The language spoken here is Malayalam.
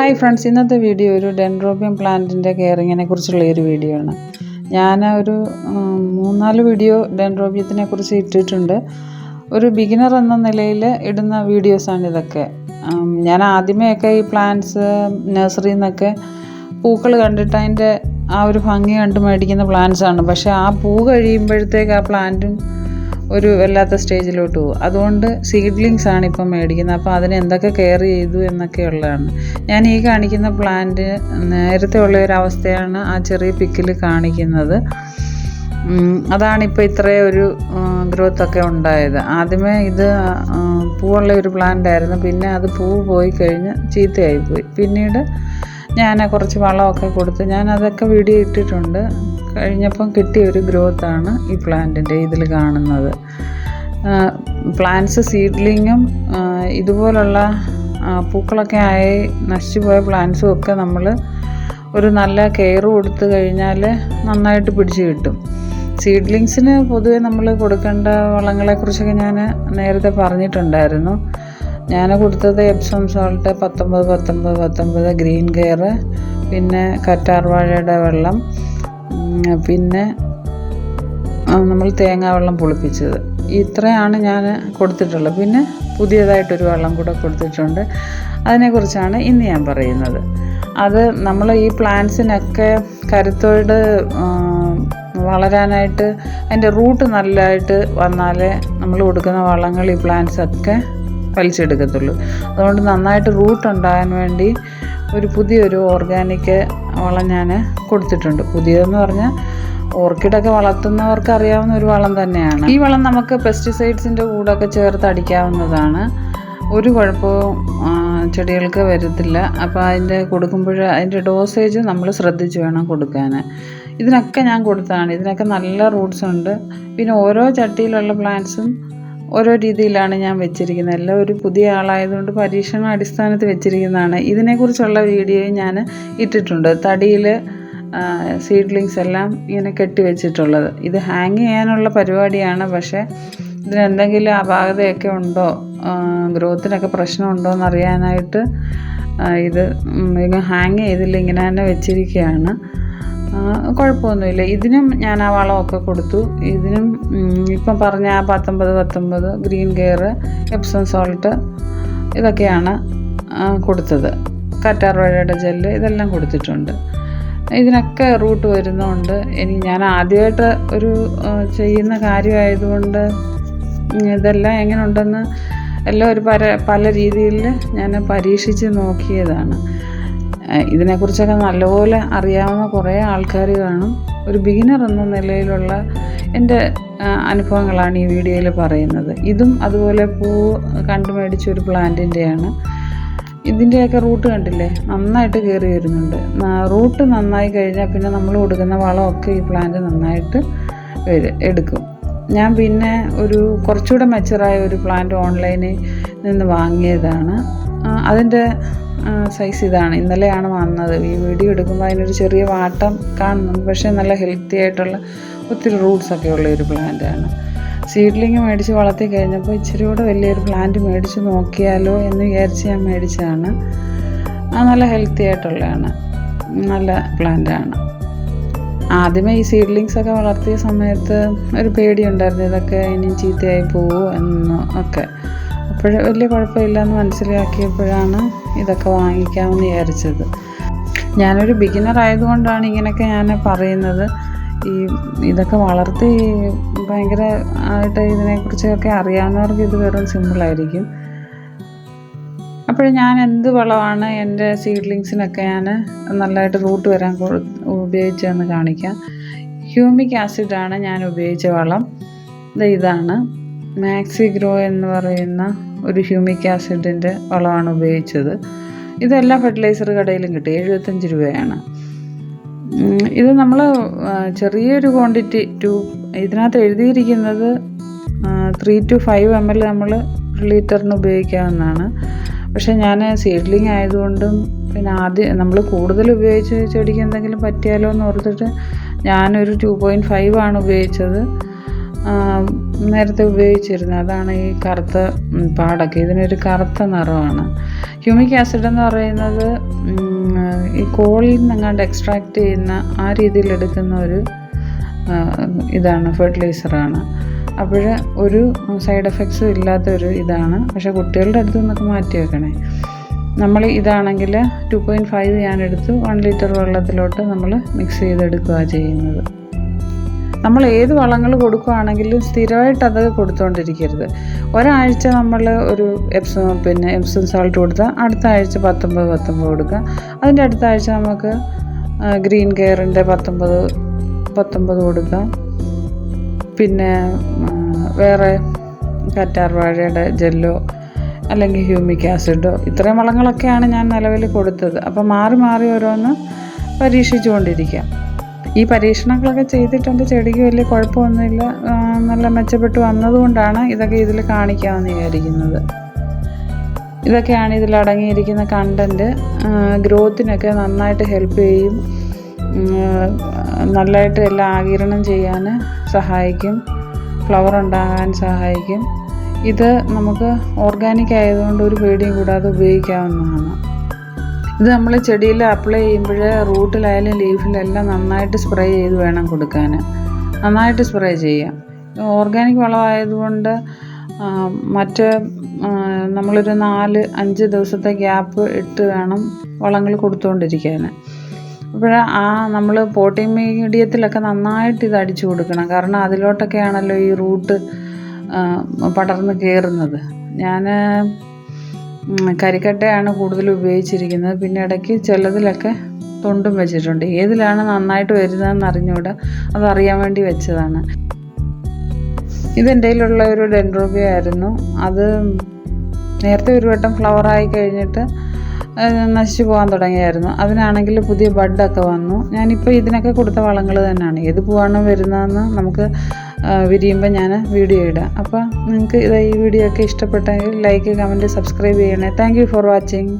ഹായ് ഫ്രണ്ട്സ് ഇന്നത്തെ വീഡിയോ ഒരു ഡെൻഡ്രോബിയം പ്ലാന്റിന്റെ കെയറിങ്ങിനെ കുറിച്ചുള്ള ഒരു വീഡിയോ ആണ്. ഞാൻ ഒരു മൂന്നാൽ വീഡിയോ ഡെൻഡ്രോബിയത്തിനെ കുറിച്ച് ഇട്ടിട്ടുണ്ട്. ഒരു ബിഗിനർ എന്ന നിലയിൽ ഇടുന്ന വീഡിയോസാണ് ഇതൊക്കെ. ഞാൻ ആദ്യമേയൊക്കെ ഈ പ്ലാന്റ്സ് നഴ്സറിയിൽ നിന്നൊക്കെ പൂക്കൾ കണ്ടിട്ട് അതിന്റെ ആ ഒരു ഭംഗി കണ്ട് മേടിക്കുന്ന പ്ലാന്റ്സാണ് പക്ഷേ ആ പൂ കഴിയുമ്പോഴത്തേക്ക് ആ പ്ലാന്റും ഒരു വല്ലാത്ത സ്റ്റേജിലോട്ട് പോകും. അതുകൊണ്ട് സീഡ്ലിങ്സ് ആണ് ഇപ്പം മേടിക്കുന്നത്. അപ്പോൾ അതിന് എന്തൊക്കെ കെയർ ചെയ്തു എന്നൊക്കെ ഉള്ളതാണ്. ഞാൻ ഈ കാണിക്കുന്ന പ്ലാന്റ് നേരത്തെ ഉള്ള ഒരു അവസ്ഥയാണ് ആ ചെറിയ പിക്കിൽ കാണിക്കുന്നത്. അതാണ് ഇപ്പോൾ ഇത്രയും ഒരു ഗ്രോത്ത് ഒക്കെ ഉണ്ടായത്. ആദ്യമേ ഇത് പൂവുള്ള ഒരു പ്ലാന്റ് ആയിരുന്നു. പിന്നെ അത് പൂവ് പോയി കഴിഞ്ഞ് ചീത്തയായി പോയി. പിന്നീട് ഞാൻ കുറച്ച് വളമൊക്കെ കൊടുത്ത് ഞാൻ അതൊക്കെ വീഡിയോ ഇട്ടിട്ടുണ്ട്. കഴിഞ്ഞപ്പം കിട്ടിയ ഒരു ഗ്രോത്താണ് ഈ പ്ലാന്റിന്റെ ഇതിൽ കാണുന്നത്. പ്ലാന്റ്സ് സീഡ്ലിങ്ങും ഇതുപോലുള്ള പൂക്കളൊക്കെ ആയി നശിച്ചു പോയ പ്ലാന്റ്സും ഒക്കെ നമ്മൾ ഒരു നല്ല കെയർ കൊടുത്തു കഴിഞ്ഞാൽ നന്നായിട്ട് പിടിച്ചു കിട്ടും. സീഡ്ലിങ്സിന് പൊതുവെ നമ്മൾ കൊടുക്കേണ്ട വളങ്ങളെക്കുറിച്ചൊക്കെ ഞാൻ നേരത്തെ പറഞ്ഞിട്ടുണ്ടായിരുന്നു. ഞാൻ കൊടുത്തത് എപ്സം സോൾട്ട് പത്തൊമ്പത് പത്തൊമ്പത് പത്തൊമ്പത് ഗ്രീൻ കെയർ പിന്നെ കറ്റാർവാഴയുടെ വെള്ളം പിന്നെ നമ്മൾ തേങ്ങാ വെള്ളം പുളിപ്പിച്ചത്. ഇത്രയാണ് ഞാൻ കൊടുത്തിട്ടുള്ളത്. പിന്നെ പുതിയതായിട്ടൊരു വെള്ളം കൂടെ കൊടുത്തിട്ടുണ്ട്. അതിനെക്കുറിച്ചാണ് ഇന്ന് ഞാൻ പറയുന്നത്. അത് നമ്മൾ ഈ പ്ലാന്റ്സിനൊക്കെ കരുത്തോട് വളരാനായിട്ട് അതിന്റെ റൂട്ട് നല്ലതായിട്ട് വന്നാലേ നമ്മൾ കൊടുക്കുന്ന വളങ്ങൾ ഈ പ്ലാന്റ്സൊക്കെ വലിച്ചെടുക്കത്തുള്ളൂ. അതുകൊണ്ട് നന്നായിട്ട് റൂട്ട് ഉണ്ടാകാൻ വേണ്ടി ഒരു പുതിയൊരു ഓർഗാനിക് വളം ഞാൻ കൊടുത്തിട്ടുണ്ട്. പുതിയതെന്ന് പറഞ്ഞാൽ ഓർക്കിഡൊക്കെ വളർത്തുന്നവർക്ക് അറിയാവുന്ന ഒരു വളം തന്നെയാണ്. ഈ വളം നമുക്ക് പെസ്റ്റിസൈഡ്സിന്റെ കൂടെയൊക്കെ ചേർത്ത് അടിക്കാവുന്നതാണ്. ഒരു കുഴപ്പവും ചെടികൾക്ക് വരത്തില്ല. അപ്പോൾ അതിന്റെ കൊടുക്കുമ്പോൾ അതിന്റെ ഡോസേജ് നമ്മൾ ശ്രദ്ധിച്ച് വേണം കൊടുക്കാൻ ഇതിനൊക്കെ ഞാൻ കൊടുത്തതാണ്. ഇതിനൊക്കെ നല്ല റൂട്ട്സ് ഉണ്ട്. പിന്നെ ഓരോ ചട്ടിയിലുള്ള പ്ലാന്റ്സും ഓരോ രീതിയിലാണ് ഞാൻ വെച്ചിരിക്കുന്നത്. എല്ലാം ഒരു പുതിയ ആളായതുകൊണ്ട് പരീക്ഷണ അടിസ്ഥാനത്തിൽ വെച്ചിരിക്കുന്നതാണ്. ഇതിനെക്കുറിച്ചുള്ള വീഡിയോ ഞാൻ ഇട്ടിട്ടുണ്ട്. തടിയിൽ സീഡ്ലിങ്സ് എല്ലാം ഇങ്ങനെ കെട്ടി വെച്ചിട്ടുള്ളത്. ഇത് ഹാങ് ചെയ്യാനുള്ള പരിപാടിയാണ്. പക്ഷേ ഇതിനെന്തെങ്കിലും അപാകതയൊക്കെ ഉണ്ടോ? ഗ്രോത്തിനൊക്കെ പ്രശ്നമുണ്ടോ എന്നറിയാനായിട്ട് ഇത് ഹാങ് ചെയ്തില്ല. ഇങ്ങനെ തന്നെ വെച്ചിരിക്കുകയാണ്. കുഴപ്പമൊന്നുമില്ല. ഇതിനും ഞാൻ ആ വളമൊക്കെ കൊടുത്തു. ഇതിനും ഇപ്പം പറഞ്ഞ ആ പത്തൊമ്പത് പത്തൊമ്പത് ഗ്രീൻ കെയർ എപ്സം സോൾട്ട് ഇതൊക്കെയാണ് കൊടുത്തത്. കറ്റാർവാഴയുടെ ജെല്ല് ഇതെല്ലാം കൊടുത്തിട്ടുണ്ട്. ഇതിനൊക്കെ റൂട്ട് വരുന്നതുകൊണ്ട് ഇനി ഞാൻ ആദ്യമായിട്ട് ഒരു ചെയ്യുന്ന കാര്യമായതുകൊണ്ട് ഇതെല്ലാം എങ്ങനെ ഉണ്ടെന്ന് എല്ലാം ഒരു പല പല രീതിയിൽ ഞാൻ പരീക്ഷിച്ച് നോക്കിയതാണ്. ഇതിനെക്കുറിച്ചൊക്കെ നല്ലപോലെ അറിയാവുന്ന കുറേ ആൾക്കാർ കാണും. ഒരു ബിഗിനർ എന്ന നിലയിലുള്ള എന്റെ അനുഭവങ്ങളാണ് ഈ വീഡിയോയിൽ പറയുന്നത്. ഇതും അതുപോലെ പൂ കണ്ടു മേടിച്ച ഒരു പ്ലാന്റിന്റെയാണ് ഇതിന്റെയൊക്കെ റൂട്ട് കണ്ടില്ലേ? നന്നായിട്ട് കയറി വരുന്നുണ്ട്. റൂട്ട് നന്നായി കഴിഞ്ഞാൽ പിന്നെ നമ്മൾ കൊടുക്കുന്ന വളമൊക്കെ ഈ പ്ലാന്റ് നന്നായിട്ട് എടുക്കും. ഞാൻ പിന്നെ ഒരു കുറച്ചുകൂടെ മെച്ചറായ ഒരു പ്ലാന്റ് ഓൺലൈനിൽ നിന്ന് വാങ്ങിയതാണ്. അതിന്റെ സൈസ് ഇതാണ്. ഇന്നലെയാണ് വന്നത്. ഈ വീഡിയോ എടുക്കുമ്പോൾ അതിനൊരു ചെറിയ വാട്ടം കാണുന്നുണ്ട്. പക്ഷേ നല്ല ഹെൽത്തി ആയിട്ടുള്ള ഒത്തിരി റൂട്ട്സ് ഒക്കെ ഉള്ള ഒരു പ്ലാന്റാണ് സീഡ്ലിങ് മേടിച്ച് വളർത്തി കഴിഞ്ഞപ്പോൾ ഇച്ചിരി കൂടെ വലിയൊരു പ്ലാന്റ് മേടിച്ച് നോക്കിയാലോ എന്ന് വിചാരിച്ച് ഞാൻ മേടിച്ചതാണ്. ആ നല്ല ഹെൽത്തി ആയിട്ടുള്ളതാണ്. നല്ല പ്ലാന്റാണ് ആദ്യമേ ഈ സീഡ്ലിങ്സ് ഒക്കെ വളർത്തിയ സമയത്ത് ഒരു പേടിയുണ്ടായിരുന്നു ഇതൊക്കെ ഇനി ചീത്തയായി പോവോ എന്ന് ഒക്കെ അപ്പോൾ വലിയ കുഴപ്പമില്ല എന്ന് മനസ്സിലാക്കിയപ്പോഴാണ് ഇതൊക്കെ വാങ്ങിക്കാമെന്ന് വിചാരിച്ചത്. ഞാനൊരു ബിഗിനർ ആയതുകൊണ്ടാണ് ഇങ്ങനെയൊക്കെ ഞാൻ പറയുന്നത്. ഈ ഇതൊക്കെ വളർത്തി ഭയങ്കര ആയിട്ട് ഇതിനെക്കുറിച്ചൊക്കെ അറിയാവുന്നവർക്ക് ഇത് വെറും സിമ്പിളായിരിക്കും അപ്പോൾ ഞാൻ എന്ത് വളമാണ് എന്റെ സീഡ്ലിങ്സിനൊക്കെ ഞാൻ നല്ലതായിട്ട് റൂട്ട് വരാൻ ഉപയോഗിച്ചതെന്ന് കാണിക്കാം. ഹ്യൂമിക് ആസിഡാണ് ഞാൻ ഉപയോഗിച്ച വളം. ഇത് ഇതാണ്. മാക്സി ഗ്രോ എന്ന് പറയുന്ന ഒരു ഹ്യൂമിക് ആസിഡിന്റെ വളമാണ് ഉപയോഗിച്ചത്. ഇതെല്ലാ ഫെർട്ടിലൈസർ കടയിലും കിട്ടി. എഴുപത്തഞ്ച് രൂപയാണ്. ഇത് നമ്മൾ ചെറിയൊരു ക്വാണ്ടിറ്റി ടു ഇതിനകത്ത് എഴുതിയിരിക്കുന്നത് three two five M L നമ്മൾ ലിറ്ററിന് ഉപയോഗിക്കാവുന്നതാണ്. പക്ഷേ ഞാൻ സീഡ്ലിംഗ് ആയതുകൊണ്ടും പിന്നെ ആദ്യം നമ്മൾ കൂടുതൽ ഉപയോഗിച്ച് ചെടിക്ക് എന്തെങ്കിലും പറ്റിയാലോ എന്ന് ഓർത്തിട്ട് ഞാനൊരു ടു പോയിന്റ് ഫൈവ് ആണ് ഉപയോഗിച്ചത്. നേരത്തെ ഉപയോഗിച്ചിരുന്നത്. അതാണ് ഈ കറുത്ത പാടൊക്കെ. ഇതിനൊരു കറുത്ത നിറമാണ്. ഹ്യൂമിക് ആസിഡ് എന്ന് പറയുന്നത് ഈ കോളിൽ നിന്നെങ്ങാണ്ട് എക്സ്ട്രാക്ട് ചെയ്യുന്ന ആ രീതിയിൽ എടുക്കുന്ന ഒരു ഇതാണ് ഫെർട്ടിലൈസറാണ് അപ്പോൾ ഒരു സൈഡ് എഫക്ട്സും ഇല്ലാത്തൊരു ഇതാണ്. പക്ഷേ കുട്ടികളുടെ അടുത്ത് നിന്നൊക്കെ മാറ്റി വെക്കണേ. നമ്മൾ ഇതാണെങ്കിൽ ടു പോയിന്റ് ഫൈവ് ഞാൻ എടുത്ത് വൺ ലിറ്റർ വെള്ളത്തിലോട്ട് നമ്മൾ മിക്സ് ചെയ്തെടുക്കുക ചെയ്യുന്നത്. നമ്മൾ ഏത് വളങ്ങൾ കൊടുക്കുകയാണെങ്കിലും സ്ഥിരമായിട്ട് അത് കൊടുത്തുകൊണ്ടിരിക്കരുത് ഒരാഴ്ച നമ്മൾ ഒരു എപ്സം പിന്നെ എപ്സം സാൾട്ട് കൊടുത്താൽ അടുത്ത ആഴ്ച പത്തൊമ്പത് പത്തൊമ്പത് കൊടുക്കുക. അതിന്റെ അടുത്ത ആഴ്ച നമുക്ക് ഗ്രീൻ കെയറിന്റെ പത്തൊമ്പത് പത്തൊമ്പത് കൊടുക്കാം പിന്നെ വേറെ കറ്റാർ വാഴയുടെ ജെല്ലോ അല്ലെങ്കിൽ ഹ്യൂമിക് ആസിഡോ ഇത്രയും വളങ്ങളൊക്കെയാണ് ഞാൻ നിലവിൽ കൊടുത്തത്. അപ്പോൾ മാറി മാറി ഓരോന്ന് പരീക്ഷിച്ചുകൊണ്ടിരിക്കാം ഈ പരീക്ഷണങ്ങളൊക്കെ ചെയ്തിട്ടുണ്ട്. ചെടിക്ക് വലിയ കുഴപ്പമൊന്നുമില്ല. നല്ല മെച്ചപ്പെട്ട് വന്നതുകൊണ്ടാണ് ഇതൊക്കെ ഇതിൽ കാണിക്കാമെന്ന് വിചാരിക്കുന്നത്. ഇതൊക്കെയാണ് ഇതിൽ അടങ്ങിയിരിക്കുന്ന കണ്ടന്റ് ഗ്രോത്തിനൊക്കെ നന്നായിട്ട് ഹെൽപ്പ് ചെയ്യും. നല്ലതായിട്ട് എല്ലാം ആകിരണം ചെയ്യാൻ സഹായിക്കും. ഫ്ലവർ ഉണ്ടാകാൻ സഹായിക്കും. ഇത് നമുക്ക് ഓർഗാനിക് ആയതുകൊണ്ട് ഒരു പേടിയും കൂടാതെ ഉപയോഗിക്കാവുന്നതാണ്. ഇത് നമ്മൾ ചെടിയിൽ അപ്ലൈ ചെയ്യുമ്പോൾ റൂട്ടിലായാലും ലീഫിലെല്ലാം നന്നായിട്ട് സ്പ്രേ ചെയ്ത് വേണം കൊടുക്കാൻ നന്നായിട്ട് സ്പ്രേ ചെയ്യാം. ഓർഗാനിക് വളമായതുകൊണ്ട് മറ്റ് നമ്മളൊരു നാല് അഞ്ച് ദിവസത്തെ ഗ്യാപ്പ് ഇട്ട് വേണം വളങ്ങൾ കൊടുത്തുകൊണ്ടിരിക്കാൻ അപ്പോൾ ആ നമ്മൾ പോട്ടിംഗ് മീഡിയത്തിലൊക്കെ നന്നായിട്ട് ഇത് അടിച്ചു കൊടുക്കണം. കാരണം അതിലോട്ടൊക്കെയാണല്ലോ ഈ റൂട്ട് പടർന്ന് കയറുന്നത് ഞാൻ കരിക്കട്ടയാണ് കൂടുതൽ ഉപയോഗിച്ചിരിക്കുന്നത്. പിന്നെ ഇടയ്ക്ക് ചിലതിലൊക്കെ തൊണ്ടും വെച്ചിട്ടുണ്ട്. ഏതിലാണ് നന്നായിട്ട് വരുന്നതെന്ന് അറിഞ്ഞുകൂടാ. അതറിയാൻ വേണ്ടി വെച്ചതാണ്. ഇതെന്റെ ഒരു ഡെൻഡ്രോബിയ ആയിരുന്നു. അത് നേരത്തെ ഒരു വട്ടം ഫ്ലവറായി കഴിഞ്ഞിട്ട് നശിച്ചു പോകാൻ തുടങ്ങിയായിരുന്നു. അതിനാണെങ്കിൽ പുതിയ ബഡൊക്കെ വന്നു. ഞാനിപ്പോൾ ഇതിനൊക്കെ കൊടുത്ത വളങ്ങൾ തന്നെയാണ്. ഏത് പൂവാണ് വരുന്നതെന്ന് നമുക്ക് വിരിയുമ്പോൾ ഞാൻ വീഡിയോ ഇടാം. അപ്പോൾ നിങ്ങൾക്ക് ഈ വീഡിയോ ഒക്കെ ഇഷ്ടപ്പെട്ടെങ്കിൽ ലൈക്ക് കമന്റ് സബ്സ്ക്രൈബ് ചെയ്യണേ. Thank for watching